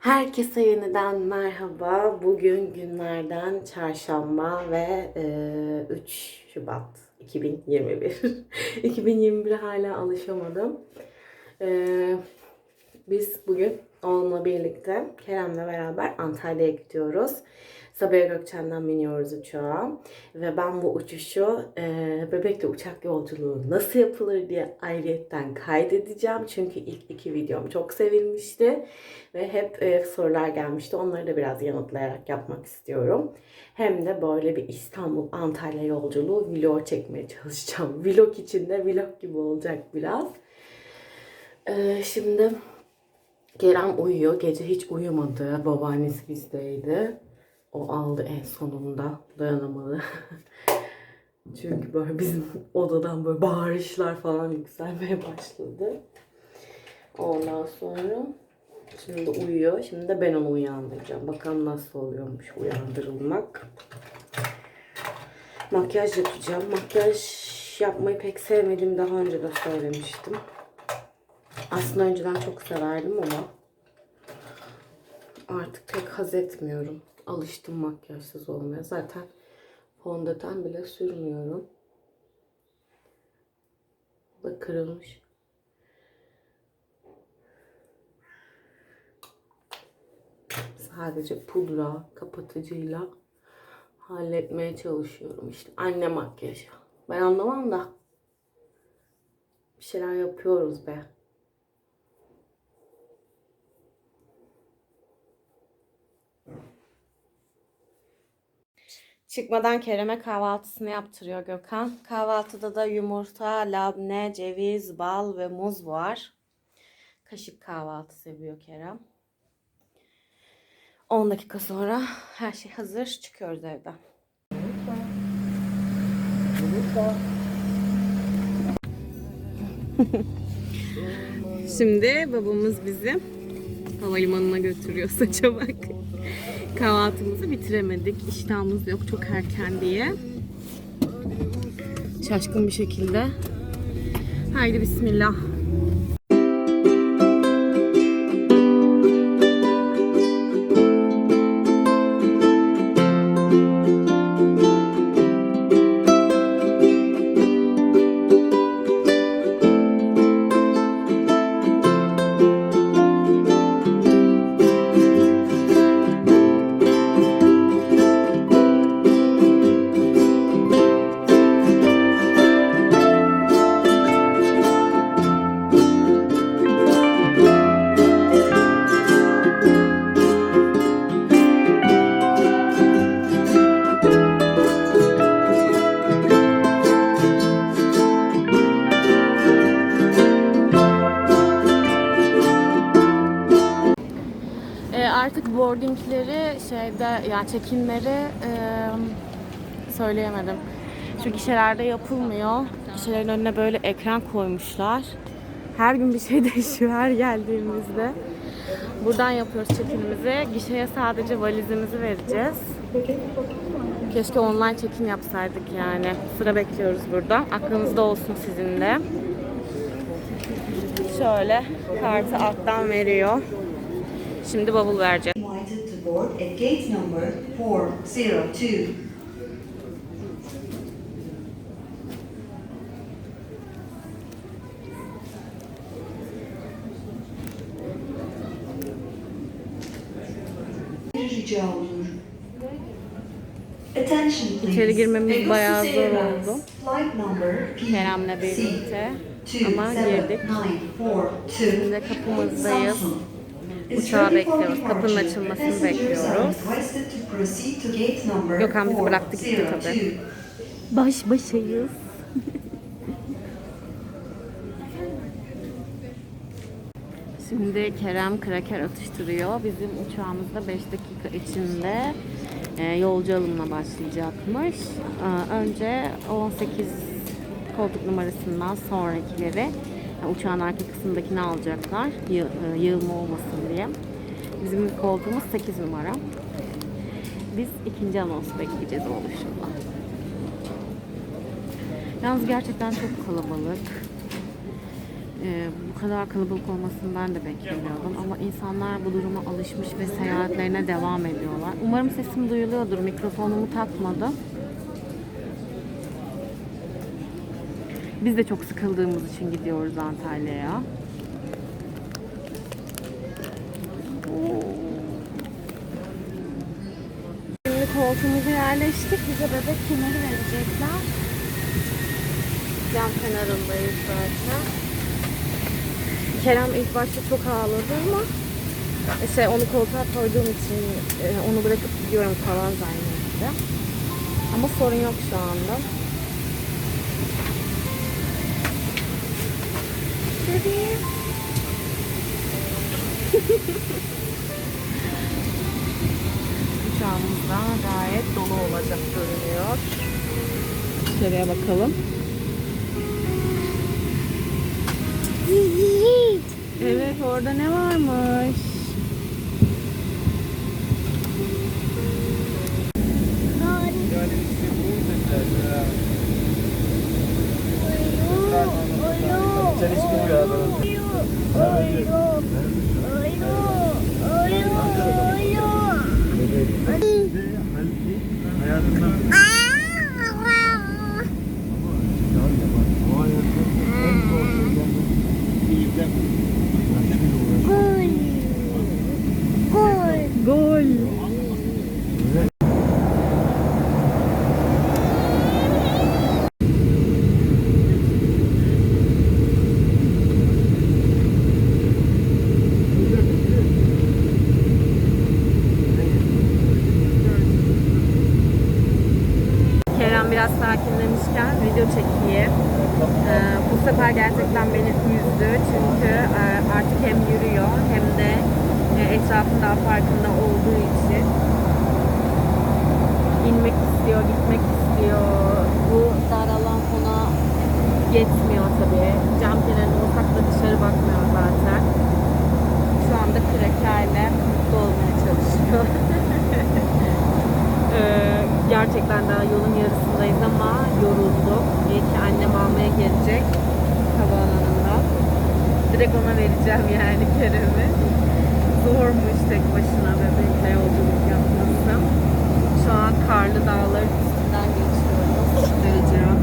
Herkese yeniden merhaba. Bugün günlerden çarşamba ve e, 3 Şubat 2021. 2021'e hala alışamadım. E, biz bugün oğlumla birlikte Kerem'le beraber Antalya'ya gidiyoruz. Sabiha Gökçen'den biniyoruz uçağa. Ve ben bu uçuşu e, bebekle uçak yolculuğu nasıl yapılır diye ayrıyetten kaydedeceğim. Çünkü ilk iki videom çok sevilmişti. Ve hep e, sorular gelmişti. Onları da biraz yanıtlayarak yapmak istiyorum. Hem de böyle bir İstanbul-Antalya yolculuğu vlog çekmeye çalışacağım. Vlog içinde vlog gibi olacak biraz. E, şimdi Kerem uyuyor. Gece hiç uyumadı. Babaannesi bizdeydi. O aldı en sonunda. Dayanamadı. Çünkü böyle bizim odadan böyle bağırışlar falan yükselmeye başladı. Ondan sonra şimdi uyuyor. Şimdi de ben onu uyandıracağım. Bakalım nasıl oluyormuş uyandırılmak. Makyaj yapacağım. Makyaj yapmayı pek sevmediğimi daha önce de söylemiştim. Aslında önceden çok severdim ama artık pek haz etmiyorum. Alıştım makyajsız olmaya. Zaten fondöten bile sürmüyorum. Bu da kırılmış. Sadece pudra kapatıcıyla halletmeye çalışıyorum işte. Anne makyajı. Ben anlamam da bir şeyler yapıyoruz be. Çıkmadan Kerem'e kahvaltısını yaptırıyor Gökhan. Kahvaltıda da yumurta, labne, ceviz, bal ve muz var. Kaşık kahvaltı seviyor Kerem. 10 dakika sonra her şey hazır. Çıkıyoruz evden. Şimdi babamız bizi havalimanına götürüyor saça bak. Kahvaltımızı bitiremedik. İştahımız yok çok erken diye. Şaşkın bir şekilde. Haydi bismillah. Şeyde yani çekinleri e, söyleyemedim. Şu gişelerde yapılmıyor. Gişelerin önüne böyle ekran koymuşlar. Her gün bir şey değişiyor her geldiğimizde. Buradan yapıyoruz çekinimizi. Gişeye sadece valizimizi vereceğiz. Keşke online çekin yapsaydık yani. Sıra bekliyoruz burada. Aklınızda olsun sizin de. Şöyle kartı alttan veriyor. Şimdi bavul verecek. Board at gate number 402. Rica olur. Attention please. İçeri girmemiz bayağı zor oldu. Kerem'le birlikte. Ama girdik. Şimdi kapımızdayız. Uçağı bekliyoruz. Kapının açılmasını bekliyoruz. Gökhan bizi bıraktı gitti tabii. Baş başayız. Şimdi Kerem kraker atıştırıyor. Bizim uçağımızda 5 dakika içinde e, yolcu alımına başlayacakmış. E, önce 18 koltuk numarasından sonrakileri uçağın arka kısmındakini alacaklar. E, yığılma olmasın diye. Bizim koltuğumuz 8 numara. Biz ikinci anonsu bekleyeceğiz oluşumla. Yalnız gerçekten çok kalabalık. Ee, bu kadar kalabalık olmasını ben de beklemiyordum ama insanlar bu duruma alışmış ve seyahatlerine devam ediyorlar. Umarım sesim duyuluyordur. Mikrofonumu takmadım. Biz de çok sıkıldığımız için gidiyoruz Antalya'ya. Şimdi koltuğumuza yerleştik. Bize bebek kemeri verecekler. Cam kenarındayız zaten. Kerem ilk başta çok ağladı ama şey onu koltuğa koyduğum için e, onu bırakıp gidiyorum falan zannetti. Ama sorun yok şu anda. Bebeğim. Uçağımız da gayet dolu olacak görünüyor. İçeriye bakalım. Evet orada ne varmış? Hayatından video çekeyim. Ee, bu sefer gerçekten beni üzdü çünkü e, artık hem yürüyor hem de e, etrafında farkında olduğu için inmek istiyor, gitmek istiyor. Bu dar alan ona yetmiyor tabii. Cam kenarında olsak da dışarı bakmıyor zaten. Şu anda krekerle mutlu olmaya çalışıyor. Ee, gerçekten daha yolun yarısındayız ama yorulduk. İyi ki annem almaya gelecek havaalanından. Vereceğim yani Kerem'i. Zormuş tek başına bebekle yolculuk yapması. Şu an karlı dağların üstünden geçiyoruz. Vereceğim.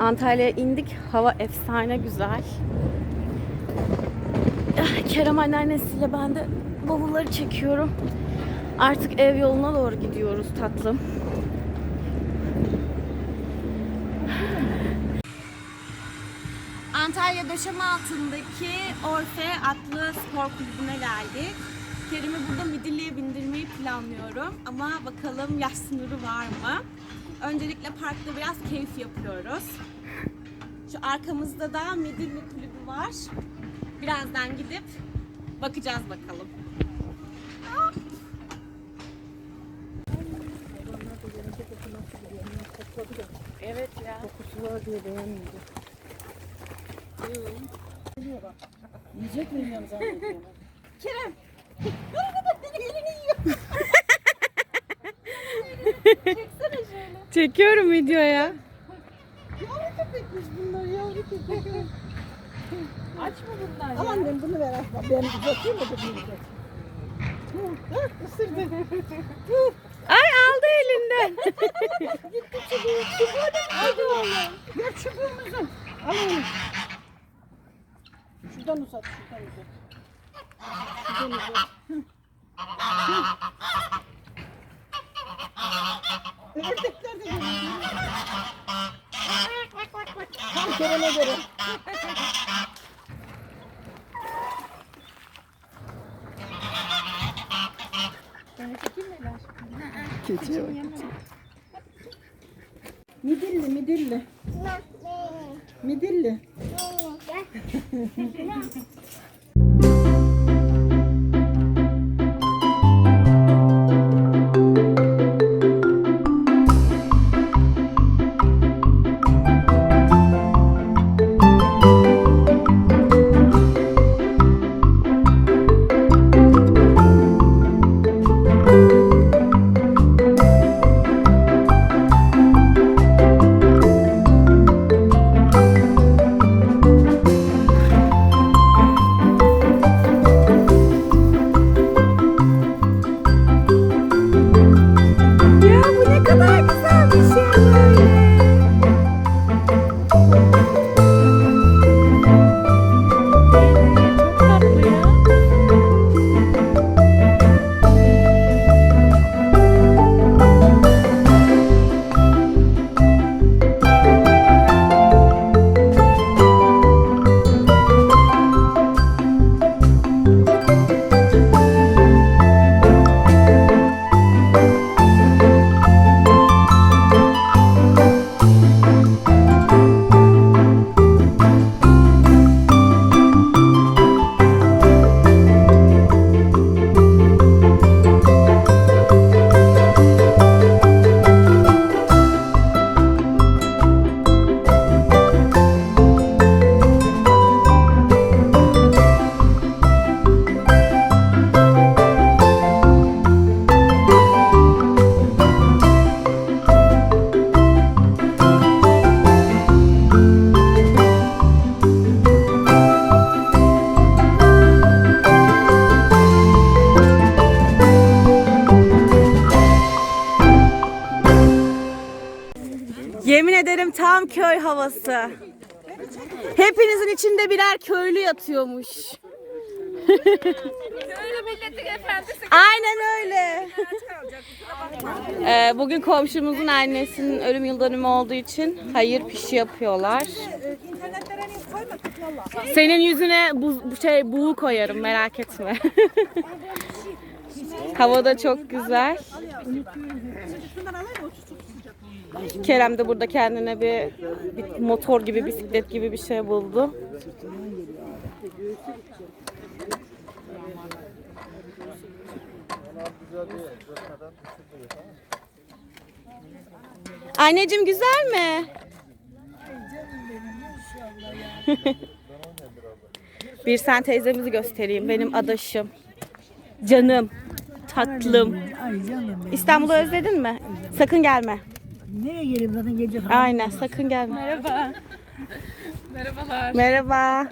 Antalya'ya indik. Hava efsane güzel. Kerem anneannesiyle ben de bavulları çekiyorum. Artık ev yoluna doğru gidiyoruz tatlım. Antalya Döşeme altındaki Orfe adlı spor kulübüne geldik. Kerim'i burada midilliye bindirmeyi planlıyorum ama bakalım yaş sınırı var mı? Öncelikle parkta biraz keyif yapıyoruz. Şu arkamızda da midilli kulübü var. Birazdan gidip bakacağız bakalım. Evet ya. Kokusu var diye beğenmedim. Yiyecek miyim yani zannediyorum. Kerem. Çekiyorum videoya. Yavru köpekmiş bunlar yavru köpek. Aç mı bunlar Al annem bunu ver asla. Ben uzatayım da bunu uzat. Bak ısırdı. Ay aldı elinden. Gitti çubuğu. Çubuğu da Hadi oğlum. Ver çubuğumuzu. Al onu. Uzat. Şuradan uzat. Şuradan uzat. Hı. Hı. Ördekler de geliyor. Tam Kerem'e göre. Midilli, midilli. Midilli. 来你谁呀 Tam köy havası. Hepinizin içinde birer köylü yatıyormuş. Köylü milletin efendisi. Aynen öyle. Ee, bugün komşumuzun annesinin ölüm yıl dönümü olduğu için hayır pişi yapıyorlar. Senin yüzüne bu, şey buğu koyarım merak etme. Hava da çok güzel. Kerem de burada kendine bir, bir motor gibi, bisiklet gibi bir şey buldu. Anneciğim güzel mi? bir sen teyzemizi göstereyim. Benim adaşım. Canım. Tatlım. İstanbul'u özledin mi? Sakın gelme. Nereye geleyim zaten gece falan. Aynen sakın gelme. Merhaba. Merhabalar. Merhaba.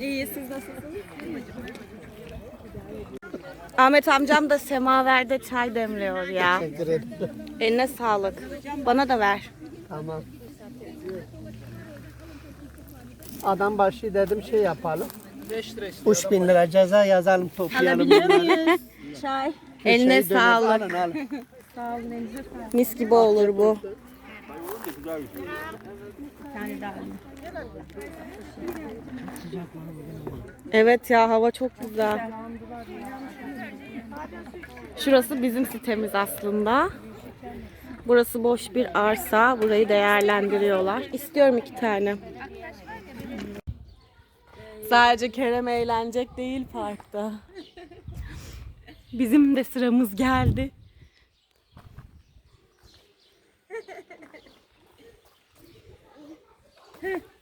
İyi siz nasılsınız? Ahmet amcam da semaverde çay demliyor ya. Eline sağlık. Bana da ver. Tamam. Adam başı dedim şey yapalım. 5 lira 3 bin lira ceza yazalım toplayalım. bunları. Çay. Bir Eline şey dönüp sağlık. Alın alın. Mis gibi olur bu. Evet ya hava çok güzel. Şurası bizim sitemiz aslında. Burası boş bir arsa. Burayı değerlendiriyorlar. İstiyorum iki tane. Sadece Kerem eğlenecek değil parkta. Bizim de sıramız geldi. Hmm.